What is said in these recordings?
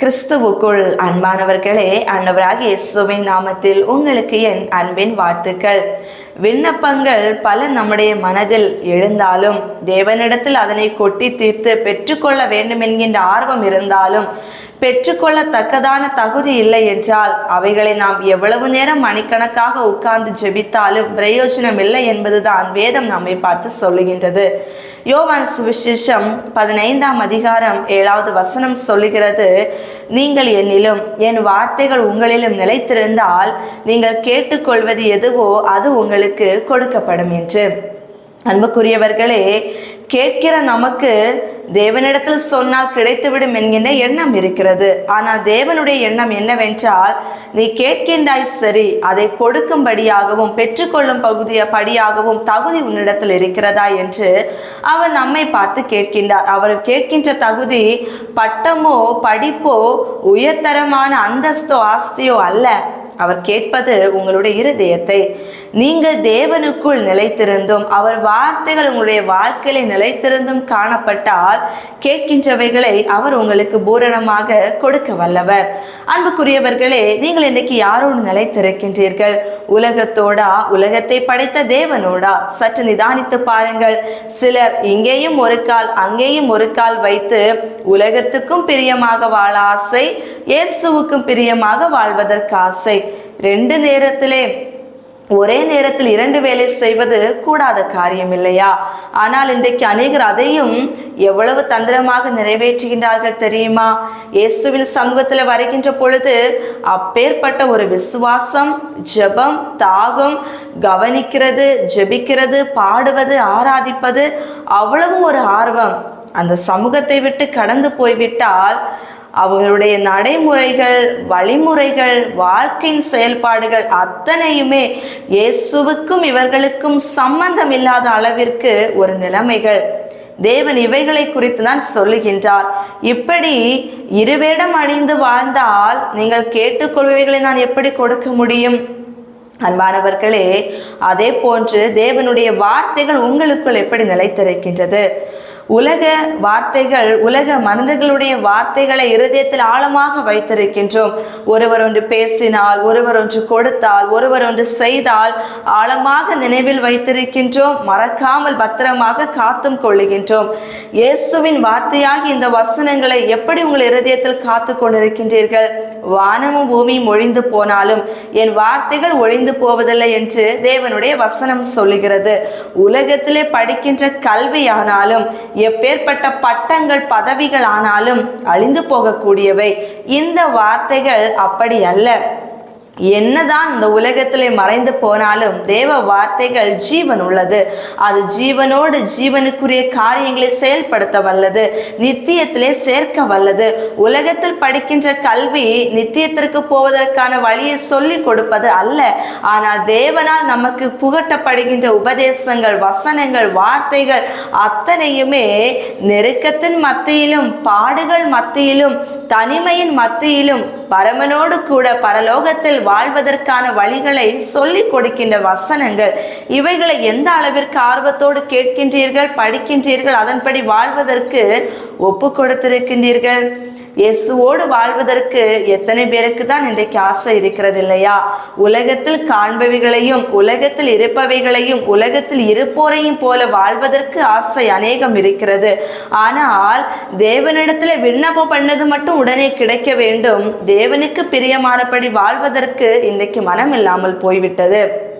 கிறிஸ்துவுக்குள் அன்பானவர்களே அன்னவராக இயேசுவின் நாமத்தில் உங்களுக்கு என் அன்பின் வாழ்த்துக்கள். விண்ணப்பங்கள் பல நம்முடைய மனதில் எழுந்தாலும் தேவனிடத்தில் அதனை கொட்டி தீர்த்து பெற்றுக்கொள்ள வேண்டும் என்கின்ற ஆர்வம் இருந்தாலும் பெற்றுக்கொள்ளத்தக்கதான தகுதி இல்லை என்றால் அவைகளை நாம் எவ்வளவு நேரம் மணிக்கணக்காக உட்கார்ந்து ஜெபித்தாலும் பிரயோஜனம் இல்லை என்பதுதான் வேதம் நம்மை பார்த்து சொல்லுகின்றது. யோவான் சுவிசேஷம் பதினைந்தாம் அதிகாரம் ஏழாவது வசனம் சொல்லுகிறது நீங்கள் என்னிலும் என் வார்த்தைகள் உங்களிலும் நிலைத்திருந்தால் நீங்கள் கேட்டுக்கொள்வது எதுவோ அது உங்களுக்கு கொடுக்கப்படும் என்று. அன்புக்குரியவர்களே கேட்கிற நமக்கு தேவனிடத்தில் சொன்னால் கிடைத்துவிடும் என்கின்ற எண்ணம் இருக்கிறது. ஆனால் தேவனுடைய எண்ணம் என்னவென்றால் நீ கேட்கின்றாய் சரி அதை கொடுக்கும்படியாகவும் பெற்றுக்கொள்ளும் பகுதிய படியாகவும் தகுதி உன்னிடத்தில் இருக்கிறதா என்று அவர் நம்மை பார்த்து கேட்கின்றார். அவர் கேட்கின்ற தகுதி பட்டமோ படிப்போ உயர்தரமான அந்தஸ்தோ ஆஸ்தியோ அல்ல. அவர் கேட்பது உங்களுடைய இருதயத்தை. நீங்கள் தேவனுக்குள் நிலைத்திருந்தும் அவர் வார்த்தைகள் உங்களுடைய வாழ்க்கையில நிலைத்திருந்தும் காணப்பட்டால் கேட்கின்றவைகளை அவர் உங்களுக்கு பூரணமாக கொடுக்க வல்லவர். அன்புக்குரியவர்களே நீங்கள் இன்றைக்கு யாரோடு நிலைத்திருக்கின்றீர்கள்? உலகத்தோடா? உலகத்தை படைத்த தேவனோடா? சற்று நிதானித்து பாருங்கள். சிலர் இங்கேயும் ஒரு கால் அங்கேயும் ஒரு கால் வைத்து உலகத்துக்கும் பிரியமாக வாழ ஆசை இயேசுவுக்கும் பிரியமாக வாழ்வதற்கு ஆசை. ரெண்டு நேரத்திலே ஒரே நேரத்தில் இரண்டு வேலை செய்வது கூடாத காரியம் இல்லையா ஆனால் இன்றைக்கு அநேகர் அதையும் எவ்வளவு தந்திரமாக நிறைவேற்றுகின்றார்கள் தெரியுமா? இயேசுவின் சமூகத்தில் வருகின்ற பொழுது அப்பேற்பட்ட ஒரு விசுவாசம் ஜெபம் தாகம் கவனிக்கிறது ஜெபிக்கிறது பாடுவது ஆராதிப்பது அவ்வளவு ஒரு ஆர்வம். அந்த சமூகத்தை விட்டு கடந்து போய்விட்டால் அவர்களுடைய நடைமுறைகள் வழிமுறைகள் வாழ்க்கையின் செயல்பாடுகள் அத்தனையுமே இயேசுவுக்கும் இவர்களுக்கும் சம்பந்தம் இல்லாத அளவிற்கு ஒரு நிலைமைகள். தேவன் இவைகளை குறித்து தான் சொல்லுகின்றார். இப்படி இருவேடம் அணிந்து வாழ்ந்தால் நீங்கள் கேட்டுக்கொள்வைகளை நான் எப்படி கொடுக்க முடியும்? அன்பானவர்களே அதே போன்று தேவனுடைய வார்த்தைகள் உங்களுக்குள் எப்படி நிலைத்திருக்கின்றது? உலக வார்த்தைகள் உலக மனிதர்களுடைய வார்த்தைகளை இருதயத்தில் ஆழமாக வைத்திருக்கின்றோம். ஒருவர் ஒன்று பேசினால் ஒருவர் ஒன்று கொடுத்தால் ஒருவர் ஒன்று செய்தால் ஆழமாக நினைவில் வைத்திருக்கின்றோம். மறக்காமல் பத்திரமாக காத்தும் கொள்ளுகின்றோம். இயேசுவின் வார்த்தையாகி இந்த வசனங்களை எப்படி உங்கள் இருதயத்தில் காத்து கொண்டிருக்கின்றீர்கள்? வானமும் பூமி ஒழிந்து போனாலும் என் வார்த்தைகள் ஒழிந்து போவதில்லை என்று தேவனுடைய வசனம் சொல்லுகிறது. உலகத்திலே படிக்கின்ற கல்வியானாலும் எப்பேற்பட்ட பட்டங்கள் பதவிகள் ஆனாலும் அழிந்து போகக்கூடியவை. இந்த வார்த்தைகள் அப்படி அல்ல. என்னதான் இந்த உலகத்திலே மறைந்து போனாலும் தேவ வார்த்தைகள் ஜீவன் உள்ளது. அது ஜீவனோடு ஜீவனுக்குரிய காரியங்களை செயல்படுத்த வல்லது. நித்தியத்திலே சேர்க்க வல்லது. உலகத்தில் படிக்கின்ற கல்வி நித்தியத்திற்கு போவதற்கான வழியை சொல்லிக் கொடுப்பது அல்ல. ஆனால் தேவனால் நமக்கு புகட்டப்படுகின்ற உபதேசங்கள் வசனங்கள் வார்த்தைகள் அத்தனையுமே நெருக்கத்தின் மத்தியிலும் பாடுகள் மத்தியிலும் தனிமையின் மத்தியிலும் பரமனோடு கூட பரலோகத்தில் வாழ்வதற்கான வழிகளை சொல்லிக் கொடுக்கின்ற வசனங்கள். இவைகளை எந்த அளவிற்கு ஆர்வத்தோடு கேட்கின்றீர்கள் படிக்கின்றீர்கள் அதன்படி வாழ்வதற்கு ஒப்பு கொடுத்திருக்கின்றீர்கள்? இயேசுவோடு வாழ்வதற்கு எத்தனை பேருக்கு தான் இன்றைக்கு ஆசை இருக்கிறது இல்லையா? உலகத்தில் காண்பவைகளையும் உலகத்தில் இருப்பவைகளையும் உலகத்தில் இருப்போரையும் போல வாழ்வதற்கு ஆசை அநேகம் இருக்கிறது. ஆனால் தேவனிடத்தில் விண்ணப்பம் பண்ணது மட்டும் உடனே கிடைக்க வேண்டும். தேவனுக்கு பிரியமானபடி வாழ்வதற்கு இன்றைக்கு மனம் இல்லாமல் போய்விட்டது.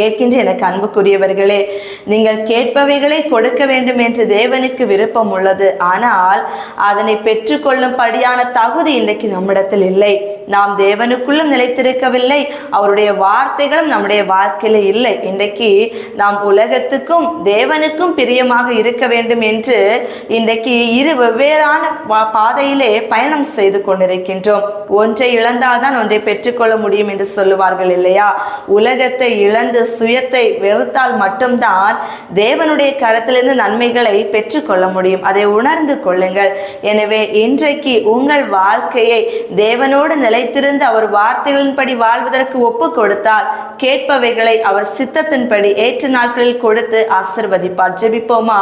கேட்கின்ற எனக்கு அன்புக்குரியவர்களே நீங்கள் கேட்பவைகளை கொடுக்க வேண்டும் என்று தேவனுக்கு விருப்பம் உள்ளது. ஆனால் அதனை பெற்றுக்கொள்ளும்படியான தகுதி இன்றைக்கு நம்மிடத்தில் இல்லை. நாம் தேவனுக்குள்ளும் நிலைத்திருக்கவில்லை. அவருடைய வார்த்தைகளும் நம்முடைய வாழ்க்கையில இல்லை. இன்றைக்கு நாம் உலகத்துக்கும் தேவனுக்கும் பிரியமாக இருக்க வேண்டும் என்று இன்றைக்கு இரு வெவ்வேறான பா- பாதையிலே பயணம் செய்து கொண்டிருக்கின்றோம். ஒன்றை இழந்தால்தான் ஒன்றை பெற்றுக்கொள்ள முடியும் என்று சொல்லுவார்கள் இல்லையா? உலகத்தை இழந்து சுயத்தை வெறுத்தால் மட்டும்தான் தேவனுடைய கரத்திலிருந்து நன்மைகளை பெற்றுக்கொள்ள முடியும். அதை உணர்ந்து கொள்ளுங்கள். எனவே இன்றைக்கு உங்கள் வாழ்க்கையை தேவனோடு நிலைத்திருந்து அவர் வார்த்தைகளின்படி வாழ்வதற்கு ஒப்பு கொடுத்தால் கேட்பவைகளை அவர் சித்தத்தின்படி ஏற்ற நாட்களில் கொடுத்து ஆசிர்வதிப்பார். ஜெபிப்போமா?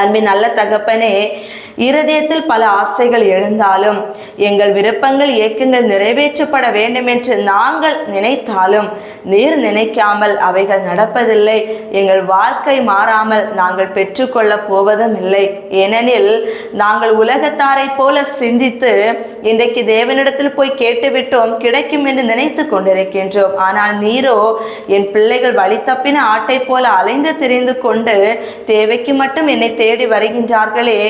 அன்பின் நல்ல தகப்பனே இருதயத்தில் பல ஆசைகள் எழுந்தாலும் எங்கள் விருப்பங்கள் இயக்கங்கள் நிறைவேற்றப்பட வேண்டும் என்று நாங்கள் நினைத்தாலும் நீர் நினைக்காமல் அவைகள் நடப்பதில்லை. எங்கள் வாழ்க்கை மாறாமல் நாங்கள் பெற்றுக்கொள்ளப் போவதும் இல்லை. ஏனெனில் நாங்கள் உலகத்தாரைப் போல சிந்தித்து இன்றைக்கு தேவனிடத்தில் போய் கேட்டுவிட்டோம் கிடைக்கும் என்று நினைத்து கொண்டிருக்கின்றோம். ஆனால் நீரோ என் பிள்ளைகள் வழி தப்பின ஆட்டை போல அலைந்து திரிந்து கொண்டு தேவைக்கு மட்டும் என்னை தேடி வருகின்றார்களே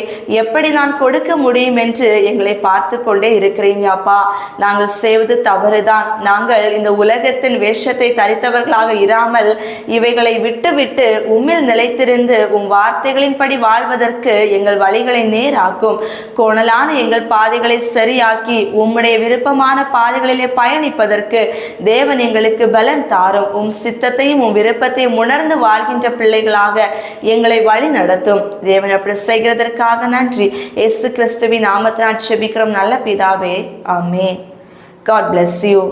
எப்படி நான் கொடுக்க முடியும் என்று எங்களை பார்த்து கொண்டே இருக்கிறீங்க அப்பா. நாங்கள் செய்வது தவறுதான். நாங்கள் இந்த உலகத்தின் வேஷத்தை தரித்தவர்களாக இராமல் இவைகளை விட்டுவிட்டு உம்மில் நிலைத்திருந்து உம் வார்த்தைகளின்படி வாழ்வதற்கு எங்கள் வழிகளை நேராக்கும். கோணலான எங்கள் பாதைகளை சரியாக்கி உம்முடைய விருப்பமான பாதைகளிலே பயணிப்பதற்கு தேவன் எங்களுக்கு பலன் தாரும். உம் சித்தத்தையும் உம் விருப்பத்தையும் உணர்ந்து வாழ்கின்ற பிள்ளைகளாக எங்களை வழி நடத்தும். தேவன் அப்படி செய்கிறதற்காக நன்றி. ஏசு கிறிஸ்துவின் நாமத்தினால் செபிக்கிறோம். நல்ல பிதாவே ஆமே காட் பிளஸ் யூ